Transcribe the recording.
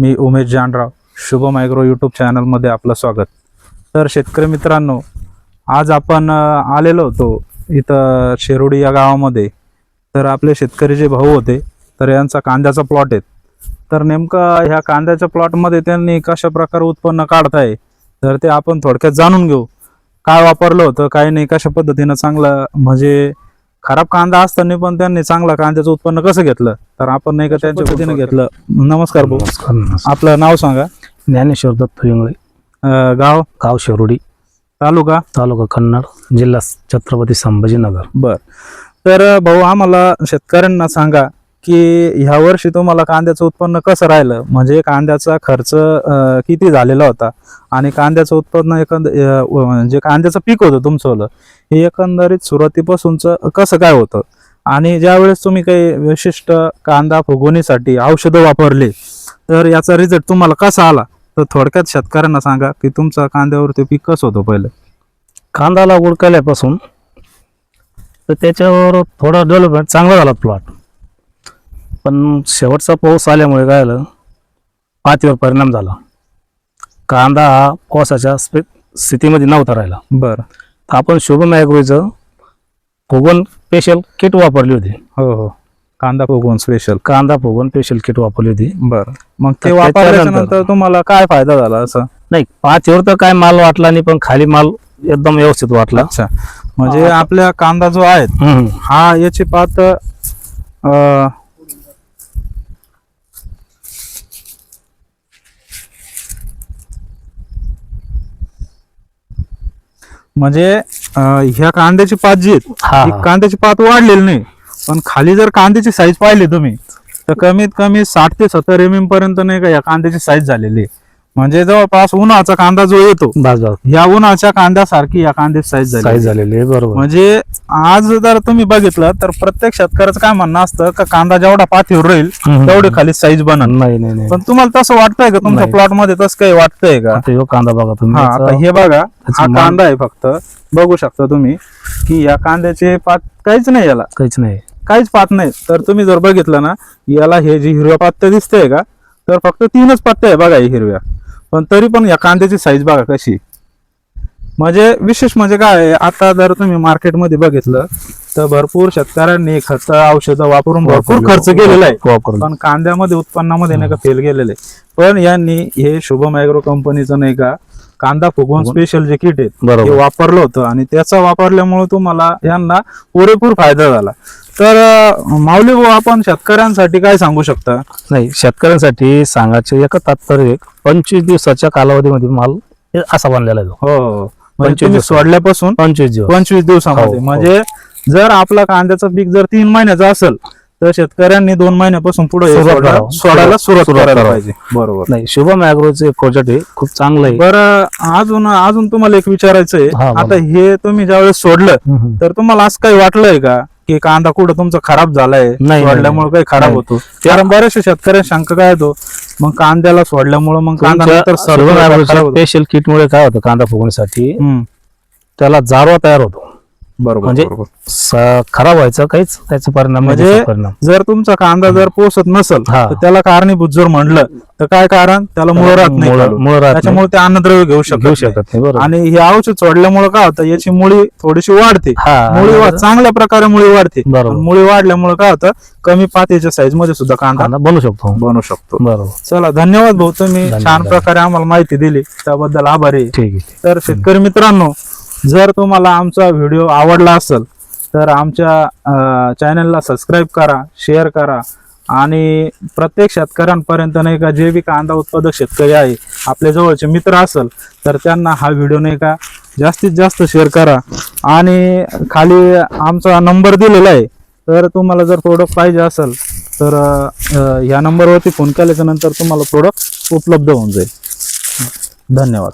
मी Umesh Janrao Shubham agro YouTube चॅनलमध्ये आपलं स्वागत. तर शेतकरी मित्रांनो आज आपण आलेलो होतो इथं शिरोडी या गावामध्ये. तर आपले शेतकरी जे भाऊ होते तर यांचा कांद्याचा प्लॉट आहे. तर नेमकं ह्या कांद्याच्या प्लॉटमध्ये त्यांनी कशा प्रकारे उत्पन्न काढताय तर ते आपण थोडक्यात जाणून घेऊ. काय वापरलं होतं काय नाही कशा पद्धतीनं चांगलं म्हणजे खराब कांदा असताना पण त्यांनी चांगला कांद्याचं उत्पन्न कसं घेतलं? तर आपण नाही का त्यांच्या पद्धतीने घेतलं. नमस्कार भाऊ. नमस्कार. आपलं नाव सांगा. ज्ञानेश्वर दत्त इंगळे अं, गाव? गाव शिरोडी. तालुका? तालुका कन्नड जिल्हा छत्रपती संभाजीनगर. बर. तर भाऊ आम्हाला शेतकऱ्यांना सांगा. की ह्या वर्षी तुम्हाला कांद्याचं उत्पन्न कसं राहिलं? म्हणजे कांद्याचा खर्च किती झालेला होता? आणि कांद्याचं उत्पन्न एकंद म्हणजे कांद्याचं पीक होतं तुमचं हे एकंदरीत सुरुवातीपासूनचं कसं काय होतं? आणि ज्यावेळेस तुम्ही काही विशिष्ट कांदा फुगवणीसाठी औषधं वापरली तर याचा रिझल्ट तुम्हाला कसा आला? तर थोडक्यात शेतकऱ्यांना सांगा की तुमचा कांद्यावरती पीक कसं होतं पहिलं? कांदा लागवड केल्यापासून तर त्याच्यावर थोडा डेव्हलपमेंट चांगला झाला प्लॉट पण शेवटचा पाऊस आल्यामुळे काय झालं? पातीवर परिणाम झाला. कांदा हा पावसाच्या स्थितीमध्ये नव्हता राहिला. बरं. तर आपण शुभम ॲग्रोचं फुगवण स्पेशल किट वापरली होती. हो हो. कांदा फुगवून स्पेशल कांदा फुगवण स्पेशल किट वापरली होती. बर. मग ते तर वापरल्याच्या त्याच्यानंतर- नंतर तुम्हाला काय फायदा झाला असं? नाही पातीवर तर काय माल वाटला नाही पण खाली माल एकदम व्यवस्थित वाटला. अच्छा. म्हणजे आपल्या कांदा जो आहे. हा याची पात म्हणजे अं, ह्या कांद्याची पात जी आहे हा ती कांद्याची पात वाढलेली नाही. पण खाली जर कांद्याची साईज पाहिली तुम्ही तर कमीत कमी साठ ते सत्तर एम एम पर्यंत नाही का या कांद्याची साईज झालेली आहे. म्हणजे जवळपास उन्हाचा कांदा जो येतो बस बस. या उन्हाच्या कांद्यासारखी या कांद्याची साईज झाली साईज झालेली आहे बरोबर. म्हणजे आज जर तुम्ही बघितलं तर प्रत्येक शेतकऱ्याचं काय म्हणणं असतं का कांदा जेवढा पाथीवर राहील हम्म. तेवढी खाली साईज बनन. नाही नाही नाही. पण तुम्हाला तसं वाटतंय का? तुमच्या नाही. प्लॉटमध्ये तसं काही वाटतंय का? आता ह्यो कांदा बघा तुम्ही. हा आता हे बघा. हा मान- कांदा आहे फक्त. बघू शकता तुम्ही की या कांद्याचे पात काहीच नाही याला. काहीच नाही. काहीच पात नाही. तर तुम्ही जर बघितलं ना याला हे जी हिरव्या पत्त्या दिसते का? तर फक्त तीनच पत्ते आहे बघा हिरव्या. पण तरी पण या कांद्याची साईज बघा कशी. म्हणजे विशेष म्हणजे काय आता जर तुम्ही मार्केटमध्ये बघितलं तर भरपूर शेतकऱ्यांनी खत औषधं वापरून भरपूर खर्च केलेला आहे. पण कांद्यामध्ये उत्पन्नामध्ये नाही का फेल गेलेले. पण यांनी हे शुभम ॲग्रो कंपनीचं नाही का कांदा फुगवून? स्पेशल जे किट आहे ते वापरलं होतं. आणि त्याचा वापरल्यामुळे तुम्हाला यांना पुरेपूर फायदा झाला. तर माऊली भाऊ आपण शेतकऱ्यांसाठी काय सांगू शकता नाही शेतकऱ्यांसाठी सांगायचे एक तात्पर्य एक पंचवीस दिवसाच्या कालावधीमध्ये माल हे असा बनलेला आहे. हो हो म्हणजे पंचवीस तुम्ही दिवस. सोडल्यापासून पंचवीस दिवस पंचवीस दिवसामध्ये हो, हो. म्हणजे जर आपला कांद्याचं पीक जर तीन महिन्याचं असेल तर शेतकऱ्यांनी दोन महिन्यापासून पुढे सुरुवात करावं. सोडायला सुरुवात सुरुवात करायला करावं. पाहिजे बरोबर नाही शुभम ॲग्रोचे प्रोजेक्ट खूप चांगलं आहे बरं अजून अजून तुम्हाला एक विचारायचंय हा, बोला. आता हे तुम्ही ज्यावेळेस सोडलं हम्म. तर तुम्हाला असं काही वाटलंय का की कांदा कुठं तुमचा खराब झालाय नाही, सोडल्यामुळे काही खराब नाही. होतो. कारण बऱ्याचशा शेतकऱ्यांना शंका काय येतो मग कांद्याला सोडल्यामुळे मग कांदा नंतर सर्व खराब होतो. स्पेशल किटमुळे काय होतं कांदा फुगवण्यासाठी? हम्म, त्याला जारवा तयार होतो. बरोबर म्हणजे बरोबर. स- खराब व्हायचं काहीच त्याचा परिणाम नाही, म्हणजे परिणाम जर तुमचा कांदा जर पोसत नसल हा. तर त्याला कारणीभूत जर म्हणलं तर काय कारण त्याला मुळ राहत नाही मुळं- खालून. मुळं राहत नाही. त्याच्यामुळे ते अन्नद्रव्य घेऊ शकत घेऊ नाही. शकत नाही बरोबर आणि हे औषध सोडल्यामुळे काय होतं याची मुळी थोडीशी वाढते हा मुळी वा- चांगल्या प्रकारे मुळी वाढते बरोबर. मुळी वाढल्यामुळे काय होतं कमी पातीच्या साईजमध्ये सुद्धा कांदा कांदा बनवू शकतो बनवू शकतो बरोबर चला धन्यवाद भाऊ तुम्ही धन्यवाद. छान प्रकारे आम्हाला माहिती दिली त्याबद्दल आभारी आहे. ठीक आहे तर शेतकरी मित्रांनो जर तुम्हाला आमचा व्हिडिओ आवडला असेल तर आमच्या चॅनलला सबस्क्राईब करा शेअर करा. आणि प्रत्येक शेतकऱ्यांपर्यंत नाही का जे बी कांदा उत्पादक शेतकरी आहे आपल्या जवळचे मित्र असेल तर त्यांना हा व्हिडिओ नाही का जास्तीत जास्त शेअर करा. आणि खाली आमचा नंबर दिलेला आहे तर तुम्हाला जर प्रोडक्ट पाहिजे असेल तर ह्या या नंबरवरती फोन केल्याच्यानंतर तुम्हाला प्रोडक्ट उपलब्ध होऊन जाईल. धन्यवाद.